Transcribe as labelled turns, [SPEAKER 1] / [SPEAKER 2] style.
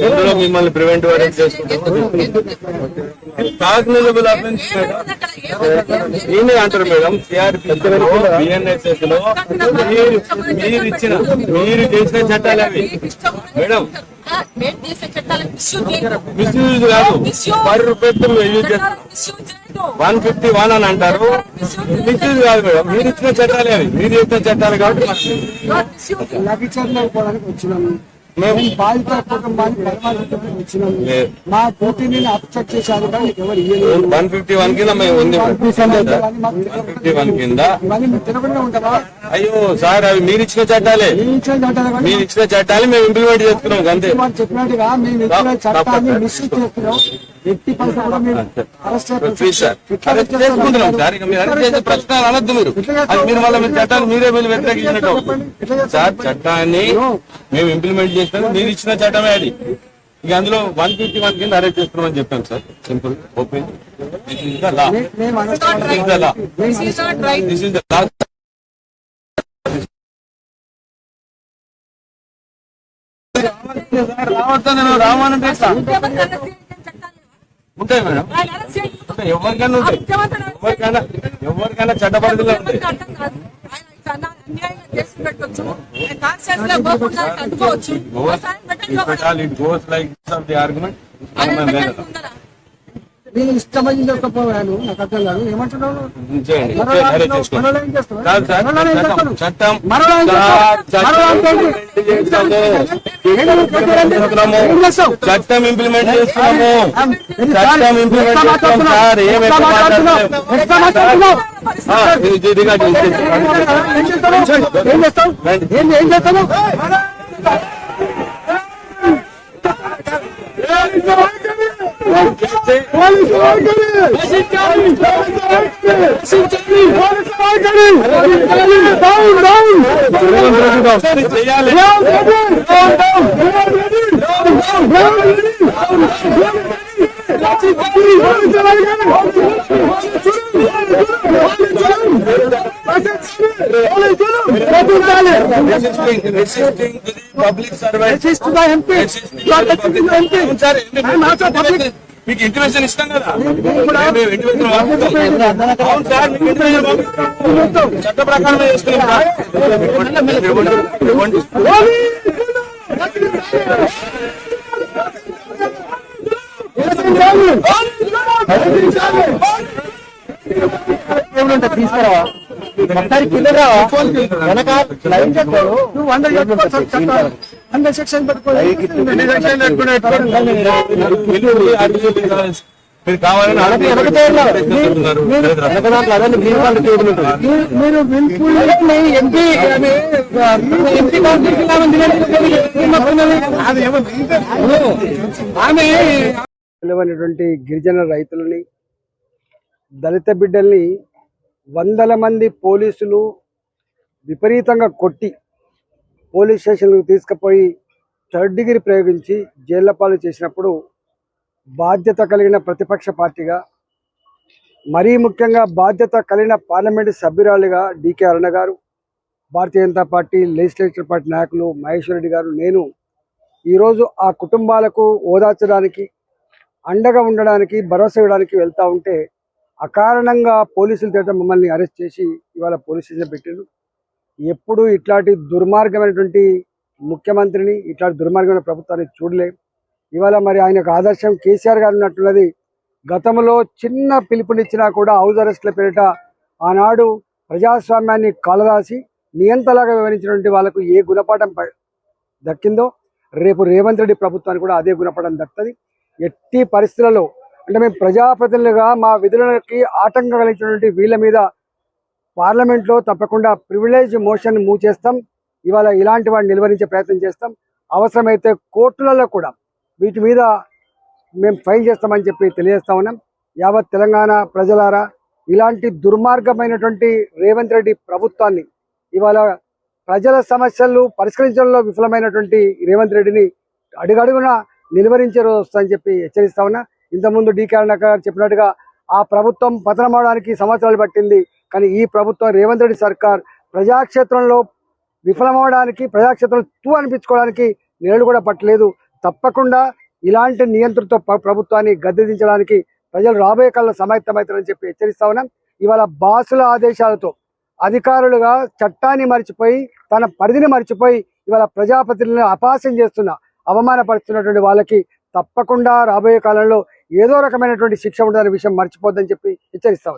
[SPEAKER 1] ఇందులో మిమ్మల్ని prevent arrest చేసుకుంటాము కాగ్నిజబుల్ మేడం అంటారు మేడం సిఆర్పి బిఎన్ఎస్ఎస్లో మీరు మీరు ఇచ్చిన మీరు చేసిన చట్టాలు అవి. మేడం
[SPEAKER 2] మేము మిస్యూజ్
[SPEAKER 1] కాదు. పర్ రూపాయలు యూజ్ చేస్తారు వన్ ఫిఫ్టీ వన్ అని అంటారు. మిస్యూజ్ కాదు మేడం మీరు ఇచ్చిన చట్టాలే అవి. మీరు ఇచ్చిన చట్టాలు కాబట్టి మేము
[SPEAKER 3] బాధిత కుటుంబాన్ని. మా డ్యూటీని అప్సెట్ ఎవరు ఇయ్యలేదు.
[SPEAKER 1] వన్ ఫిఫ్టీ వన్ కింద మేము ఉంది. ఫిఫ్టీ వన్ కింద.
[SPEAKER 3] ఉంటారా?
[SPEAKER 1] అయ్యో సార్ అవి మీరు ఇచ్చిన చట్టాలే. మీరు ఇచ్చిన చట్టాలు మేము ఇంప్లిమెంట్ చేస్తున్నాం అంతే.
[SPEAKER 3] చెప్పినట్టుగా మేము ఇచ్చిన చట్టాన్ని మిస్యూజ్ చేస్తున్నాం. ఎట్టి పరిస్థితి కూడా మేము అరెస్ట్
[SPEAKER 1] ప్లీజ్ సార్ అరెస్ట్ చేసుకుంటున్నాం సార్. ఇక మీరు అరెస్ట్ చేసే ప్రశ్నలు అనొద్దు మీరు. అది మీరు మళ్ళీ మీరు చట్టాలు మీరే మీరు వ్యతిరేకించినట్టు. సార్ చట్టాన్ని మేము ఇంప్లిమెంట్ చేస్తాం మీరు ఇచ్చిన చట్టమే అది. ఇక అందులో వన్ ఫిఫ్టీ వన్ కింద అరెస్ట్ చేస్తున్నామని చెప్పాం sir. Simple open this is the law
[SPEAKER 3] మేము arrest
[SPEAKER 1] this is the law
[SPEAKER 2] This is not right.
[SPEAKER 1] This is the law రావద్దని రావాలంటే ఉంటాయి మేడం. ఉంటాయి. ఎవరికైనా ఉంటాయి. ఎవరికైనా ఎవరికైనా చట్టపరిధిలో ఉంటాయి. పెట్టాలి. It goes like of the argument?
[SPEAKER 3] నేను ఇష్టమైంది చెప్పకపోయాను నాకు అర్థం కాదు. ఏమంటున్నావు?
[SPEAKER 1] చేయండి
[SPEAKER 3] మరలా
[SPEAKER 1] అరే
[SPEAKER 3] అంటున్నావు,
[SPEAKER 1] చేసుకోండి
[SPEAKER 3] మరలా ఏం చేస్తావు?
[SPEAKER 1] కాదు సార్
[SPEAKER 3] మరలా ఏం
[SPEAKER 1] చట్టం ఇంప్లిమెంట్ చేస్తున్నాము. చట్టం ఇంప్లిమెంట్? సార్ ఏం
[SPEAKER 3] చేస్తావు? Resisting,
[SPEAKER 1] resisting, resisting. To the public servant.
[SPEAKER 3] Resist to the MP. You are touching the MP.
[SPEAKER 1] అవును sir,
[SPEAKER 3] I am also public.
[SPEAKER 1] మీకు ఇంటిమేషన్ ఇస్తాం కదా. చట్ట ప్రకారం.
[SPEAKER 3] తీసుకురావా ఒకసారి కింద వెనక లైన్ చెప్పాడు నువ్వు వంద వంద సెక్షన్ పెట్టుకోవాలి
[SPEAKER 1] ఎన్ని సెక్షన్లు పెట్టుకుని పెట్టుకోండి. మీరు కావాలని
[SPEAKER 3] విల్ఫుల్ ఎంపీ ఎంపీ ఆమె గిరిజన రైతులని దళిత బిడ్డల్ని వందల మంది పోలీసులు విపరీతంగా కొట్టి పోలీస్ స్టేషన్లకు తీసుకుపోయి థర్డ్ డిగ్రీ ప్రయోగించి జైళ్ళ పాలు చేసినప్పుడు బాధ్యత కలిగిన ప్రతిపక్ష పార్టీగా మరీ ముఖ్యంగా బాధ్యత కలిగిన పార్లమెంటు సభ్యురాలుగా డికే అరుణ గారు Bharatiya Janata party legislature party నాయకులు మహేశ్వర్ రెడ్డి గారు నేను ఈరోజు ఆ కుటుంబాలకు ఓదార్చడానికి అండగా ఉండడానికి భరోసా ఇవ్వడానికి వెళ్తూ ఉంటే అకారణంగా పోలీసులు తేట మమ్మల్ని అరెస్ట్ చేసి ఇవాళ పోలీస్ స్టేషన్ పెట్టారు ఎప్పుడు ఇట్లాంటి దుర్మార్గమైనటువంటి ముఖ్యమంత్రిని ఇట్లాంటి దుర్మార్గమైన ప్రభుత్వాన్ని చూడలే. ఇవాళ మరి ఆయన ఆదర్శం కేసీఆర్ గారు ఉన్నట్టున్నది గతంలో చిన్న పిలుపునిచ్చినా కూడా హౌస్ అరెస్ట్ల పేరిట ఆనాడు ప్రజాస్వామ్యాన్ని కాలరాసి నియంతలాగా వివరించినటువంటి వాళ్ళకు ఏ గుణపాఠం ప- దక్కిందో రేపు రేవంత్ రెడ్డి ప్రభుత్వానికి కూడా అదే గుణపాఠం దక్కుతుంది ఎట్టి పరిస్థితులలో అంటే మేము ప్రజాప్రతినిధులుగా మా విధులకి ఆటంకం కలిగించినటువంటి వీళ్ళ మీద పార్లమెంట్లో తప్పకుండా ప్రివిలేజ్ మోషన్ మూవ్ చేస్తాం. ఇవాళ ఇలాంటి వాడిని నిలువరించే ప్రయత్నం చేస్తాం. అవసరమైతే కోర్టులలో కూడా వీటి మీద మేము ఫైల్ చేస్తామని చెప్పి తెలియజేస్తా ఉన్నాం. యావత్ తెలంగాణ ప్రజలారా ఇలాంటి దుర్మార్గమైనటువంటి రేవంత్ రెడ్డి ప్రభుత్వాన్ని ఇవాళ ప్రజల సమస్యలు పరిష్కరించడంలో విఫలమైనటువంటి రేవంత్ రెడ్డిని అడుగడుగున నిలువరించే రోజు వస్తుందని చెప్పి హెచ్చరిస్తా ఉన్నా. ఇంతకుముందు డి కరుణాకర్ గారు చెప్పినట్టుగా ఆ ప్రభుత్వం పతనం అవడానికి సంవత్సరాలు పట్టింది. కానీ ఈ ప్రభుత్వం రేవంత్ రెడ్డి సర్కార్ ప్రజాక్షేత్రంలో విఫలమవడానికి ప్రజాక్షేత్రం తూ అనిపించుకోవడానికి నేడు కూడా పట్టలేదు. తప్పకుండా ఇలాంటి నియంత్రణతో ప్రభుత్వాన్ని గద్దెదించడానికి ప్రజలు రాబోయే కాలంలో సమాయత్తమవుతారని చెప్పి హెచ్చరిస్తా ఉన్నాం. ఇవాళ బాసుల ఆదేశాలతో అధికారులుగా చట్టాన్ని మర్చిపోయి తన పరిధిని మర్చిపోయి ఇవాళ ప్రజాప్రతినిధులను అపాసం చేస్తున్న అవమానపరుస్తున్నటువంటి వాళ్ళకి తప్పకుండా రాబోయే కాలంలో ఏదో రకమైనటువంటి శిక్ష ఉండాలనే విషయం మర్చిపోద్దని చెప్పి హెచ్చరిస్తా